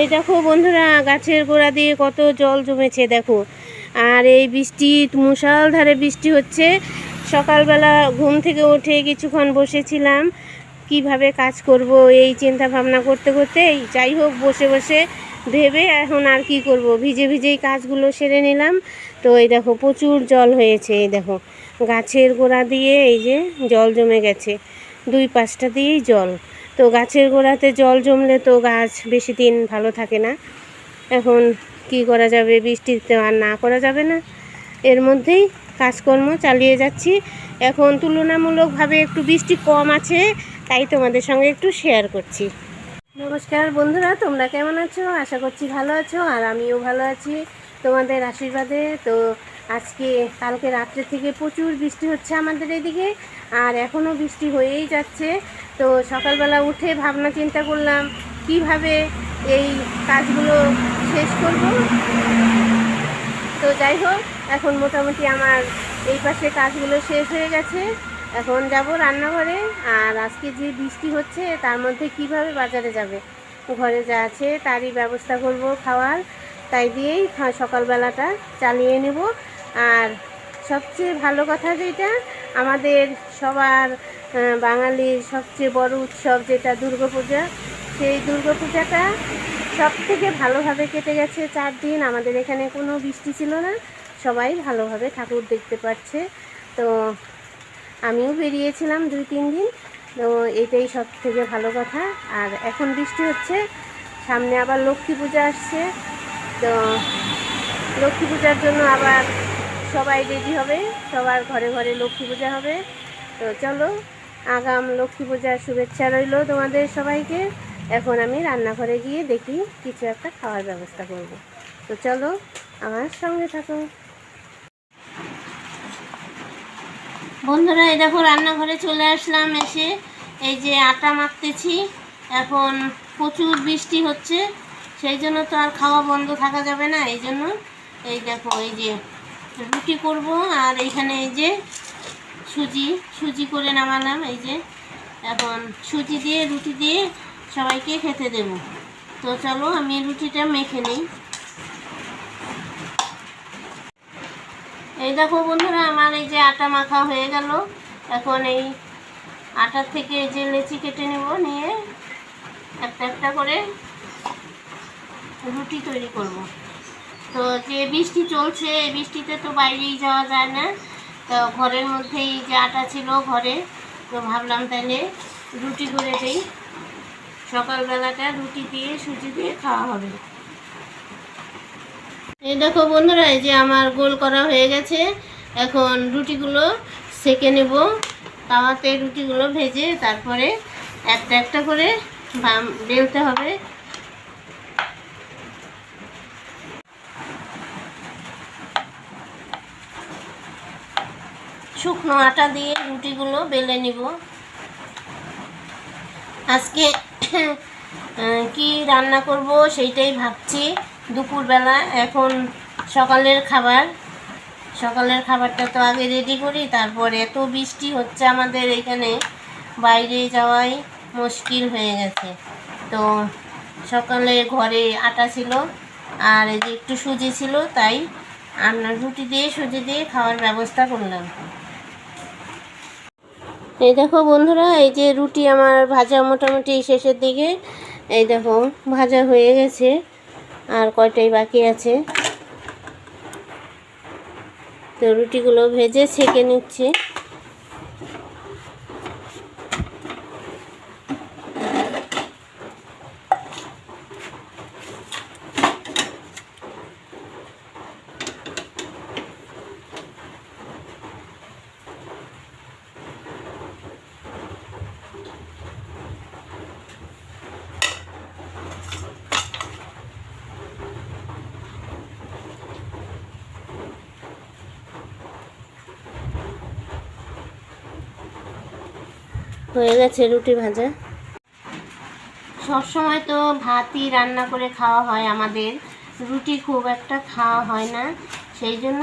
এই দেখো বন্ধুরা, গাছের গোড়া দিয়ে কত জল জমেছে দেখো। আর এই বৃষ্টি মুষালধারে বৃষ্টি হচ্ছে। সকালবেলা ঘুম থেকে উঠে কিছুক্ষণ বসেছিলাম। কীভাবে কাজ করব, এই চিন্তা ভাবনা করতে করতে, এই যাই হোক, বসে বসে ভেবে এখন আর কি করব? ভিজে ভিজেই কাজগুলো সেরে নিলাম। তো এই দেখো, প্রচুর জল হয়েছে, এই দেখো। গাছের গোড়া দিয়ে এই যে জল জমে গেছে। দুই পাশটা দিয়েই জল। তো গাছের গোড়াতে জল জমলে তো গাছ বেশি দিন ভালো থাকে না। এখন কি করা যাবে বৃষ্টিতে আর না করা যাবে না। এর মধ্যেই কাজকর্ম চালিয়ে যাচ্ছি। এখন তুলনামূলকভাবে একটু বৃষ্টি কম আছে, তাই তোমাদের সঙ্গে একটু শেয়ার করছি। নমস্কার বন্ধুরা, তোমরা কেমন আছো? আশা করছি ভালো আছো আর আমিও ভালো আছি তোমাদের আশীর্বাদে। তো আজকে, কালকে রাত্রে থেকে প্রচুর বৃষ্টি হচ্ছে আমাদের এদিকে। আর এখনও বৃষ্টি হয়েই যাচ্ছে। তো সকালবেলা উঠে ভাবনা চিন্তা করলাম, কীভাবে এই কাজগুলো শেষ করব? তো যাই হোক, এখন মোটামুটি আমার এই পাশে কাজগুলো শেষ হয়ে গেছে। এখন যাব রান্নাঘরে, আর আজকে যে বৃষ্টি হচ্ছে, তার মধ্যে কীভাবে বাজারে যাবে? ঘরে যা আছে, তারই ব্যবস্থা করব খাওয়ার। তাই দিয়েই সকালবেলাটা চালিয়ে নেব। আর সবচেয়ে ভালো কথা যেটা, আমাদের সবার বাঙালির সবচেয়ে বড় উৎসব যেটা দুর্গাপূজা সেই দুর্গাপূজাটা সব থেকে ভালোভাবে কেটে গেছে চার দিন। আমাদের এখানে কোনো বৃষ্টি ছিল না, সবাই ভালোভাবে ঠাকুর দেখতে পাচ্ছে তো আমিও বেরিয়েছিলাম দুই, তিন দিন। তো এটাই সব থেকে ভালো কথা। আর এখন বৃষ্টি হচ্ছে, সামনে আবার লক্ষ্মী পূজা আসছে। তো লক্ষ্মী পূজার জন্য আবার সবাই রেডি হবে, সবার ঘরে ঘরে লক্ষ্মী পূজা হবে। তো চলো আগাম লক্ষ্মী পূজার শুভেচ্ছা রইল তোমাদের সবাইকে। এখন আমি রান্নাঘরে গিয়ে দেখি কিছু একটা খাওয়ার ব্যবস্থা করব। তো চলো আমার সঙ্গে থাকো। বন্ধুরা, এই দেখো রান্নাঘরে চলে আসলাম এসে। এই যে আটা মাখতেছি, এখন প্রচুর বৃষ্টি হচ্ছে, সেই জন্য তো আর খাওয়া বন্ধ থাকা যাবে না, এই জন্য। এই দেখো, এই যে রুটি করব, আর এইখানে এই যে সুজি সুজি করে নামালাম, এই যে। এখন সুজি দিয়ে, রুটি দিয়ে সবাইকে খেতে দেব। তো চলো, আমি রুটিটা মেখে নিই। এই দেখো বন্ধুরা, আমার এই যে আটা মাখা হয়ে গেল। এখন এই আটার থেকে এই যে লেচি কেটে নেব, নিয়ে একটা একটা করে রুটি তৈরি করব। তো যে বৃষ্টি চলছে, এই বৃষ্টিতে তো বাইরেই যাওয়া যায় না। তো ঘরের মধ্যেই যে আটা ছিল ঘরে, তো ভাবলাম তাহলে রুটি করে দিই। সকালবেলাটা রুটি দিয়ে, সুজি দিয়ে খাওয়া হবে। এই দেখো বন্ধুরা, এই যে আমার গোল করা হয়ে গেছে। এখন রুটিগুলো সেকে নেব। তাওয়াতে রুটিগুলো ভেজে তারপরে একটা একটা করে বেলতে হবে। শুকনো আটা দিয়ে রুটিগুলো বেলে নিব। আজকে কি রান্না করব সেইটাই ভাবছি। দুপুরবেলা এখন সকালের খাবার। সকালের খাবারটা তো আগে রেডি করি, তারপরে এত বৃষ্টি হচ্ছে আমাদের এখানে। বাইরে যাওয়াই মুশকিল হয়ে গেছে। তো সকালে ঘরে আটা ছিল, আর এই যে একটু সুজি ছিল, তাই আমরা রুটি দিয়ে, সুজি দিয়ে খাওয়ার ব্যবস্থা করলাম। এই দেখো বন্ধুরা, এই যে রুটি আমার ভাজা মোটামুটি শেষের দিকে। এই দেখো, ভাজা হয়ে গেছে, আর কয়টাই বাকি আছে? তো রুটিগুলো ভেজে ছেঁকে নিচ্ছি। হয়ে গেছে রুটি ভাজা। সবসময় তো ভাতই রান্না করে খাওয়া হয় আমাদের। রুটি খুব একটা খাওয়া হয় না। সেই জন্য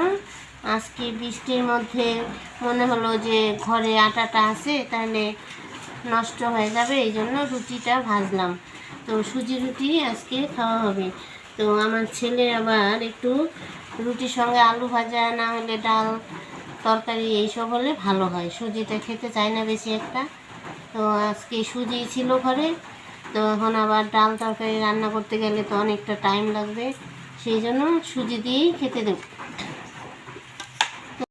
আজকে বৃষ্টির মধ্যে মনে হলো যে ঘরে আটাটা আছে, তাহলে নষ্ট হয়ে যাবে, এই জন্য রুটিটা ভাজলাম। তো সুজি রুটি আজকে খাওয়া হবে। তো আমার ছেলে আবার একটু রুটির সঙ্গে আলু ভাজা, না হলে ডাল তরকারি, এইসব হলে ভালো হয়। সুজিটা খেতে চায় না বেশি একটা। তো আজকে সুজি ছিল ঘরে। তো এখন আবার ডাল তরকারি রান্না করতে গেলে তো অনেকটা টাইম লাগবে। সেই জন্য সুজি দিয়েই খেতে দেব।